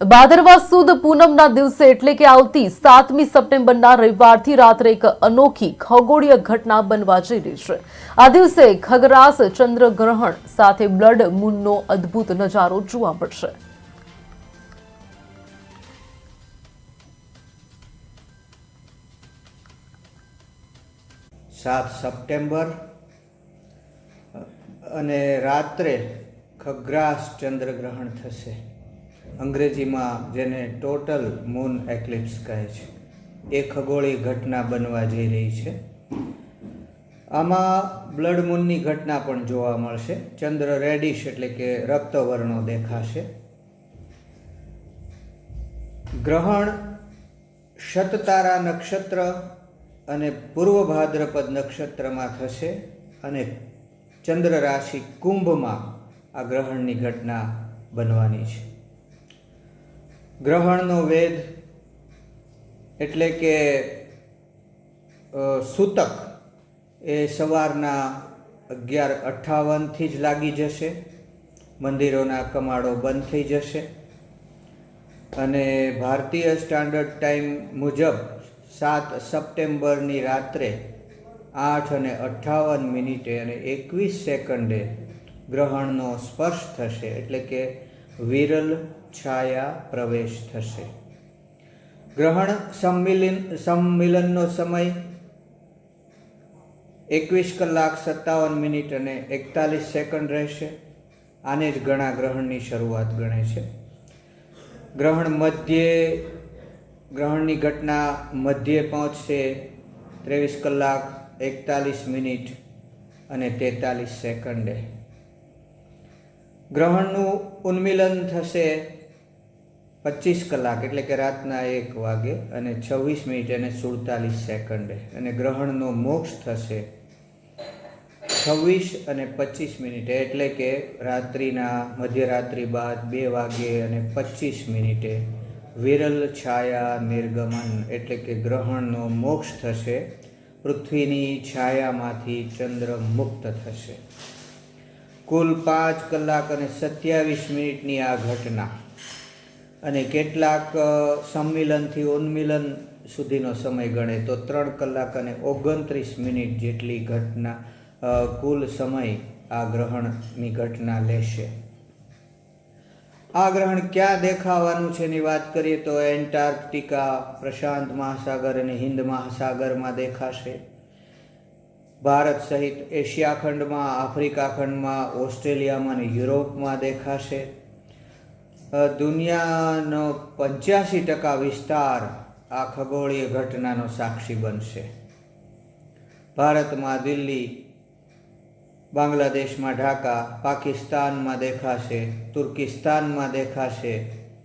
ભાદરવા સુદ પૂનમના દિવસે એટલે કે આવતી સાતમી સપ્ટેમ્બરના રવિવારથી રાત્રે એક અનોખી ખગોળીય ઘટના બનવા જઈ રહી છે. આ દિવસે ખગરાસ, ચંદ્રગ્રહણ સાથે બ્લડ મૂનનો અદ્ભુત નજારો જોવા મળશે. સાત સપ્ટેમ્બર અને રાત્રે ખગ્રાસ, ચંદ્રગ્રહણ થશે. અંગ્રેજીમાં જેને ટોટલ મૂન એક્લિપ્સ કહે છે. એ ખગોળી ઘટના બનવા જઈ રહી છે. આમાં બ્લડ મૂનની ઘટના પણ જોવા મળશે. ચંદ્ર રેડિશ એટલે કે રક્તવર્ણો દેખાશે. ગ્રહણ શતતારા નક્ષત્ર અને પૂર્વ ભાદ્રપદ નક્ષત્રમાં થશે અને ચંદ્ર રાશિ કુંભમાં આ ગ્રહણની ઘટના બનવાની છે. ગ્રહણનો વેદ એટલે કે સૂતક એ સવારના અગિયાર અઠ્ઠાવનથી જ લાગી જશે. મંદિરોના કમાડો બંધ થઈ જશે. અને ભારતીય સ્ટાન્ડર્ડ ટાઈમ મુજબ સાત સપ્ટેમ્બરની રાત્રે આઠ અને અઠ્ઠાવન મિનિટે અને એકવીસ સેકન્ડે ગ્રહણનો સ્પર્શ થશે. એટલે કે વિરલ છાયા પ્રવેશ થશે. ગ્રહણ સંમિલન, સંમિલનનો સમય એકવીસ કલાક સત્તાવન મિનિટ અને એકતાલીસ સેકન્ડ રહેશે. આને જ ઘણા ગ્રહણની શરૂઆત ગણે છે. ગ્રહણ મધ્યે, ગ્રહણની ઘટના મધ્યે પહોંચશે ત્રેવીસ કલાક એકતાલીસ મિનિટ અને તેતાલીસ સેકન્ડે. ગ્રહણનું ઉન્મિલન થશે પચીસ કલાક, એટલે કે રાતના એક વાગે અને છવ્વીસ મિનિટ અને સુડતાલીસ સેકન્ડે. અને ગ્રહણનો મોક્ષ થશે છવ્વીસ અને પચીસ મિનિટે, એટલે કે રાત્રિના, મધ્યરાત્રિ બાદ બે વાગે અને પચીસ મિનિટે. વિરલ છાયા નિર્ગમન, એટલે કે ગ્રહણનો મોક્ષ થશે. પૃથ્વીની છાયામાંથી ચંદ્ર મુક્ત થશે. કુલ પાંચ કલાક અને સત્યાવીસ મિનિટની આ ઘટના અને કેટલાક સંમિલનથી ઉન્મિલન સુધીનો સમય ગણે તો ત્રણ કલાક અને ઓગણત્રીસ મિનિટ જેટલી ઘટના કુલ સમય આ ગ્રહણની ઘટના લેશે. આ ગ્રહણ ક્યાં દેખાવાનું છે એની વાત કરીએ તો એન્ટાર્કટિકા, પ્રશાંત મહાસાગર અને હિન્દ મહાસાગરમાં દેખાશે. ભારત સહિત એશિયા ખંડમાં, આફ્રિકા ખંડમાં, ઓસ્ટ્રેલિયામાં અને યુરોપમાં દેખાશે. દુનિયાનો પંચ્યાસી ટકા વિસ્તાર આ ખગોળીય ઘટનાનો સાક્ષી બનશે. ભારતમાં દિલ્હી, બાંગ્લાદેશમાં ઢાકા, પાકિસ્તાનમાં દેખાશે, તુર્કિસ્તાનમાં દેખાશે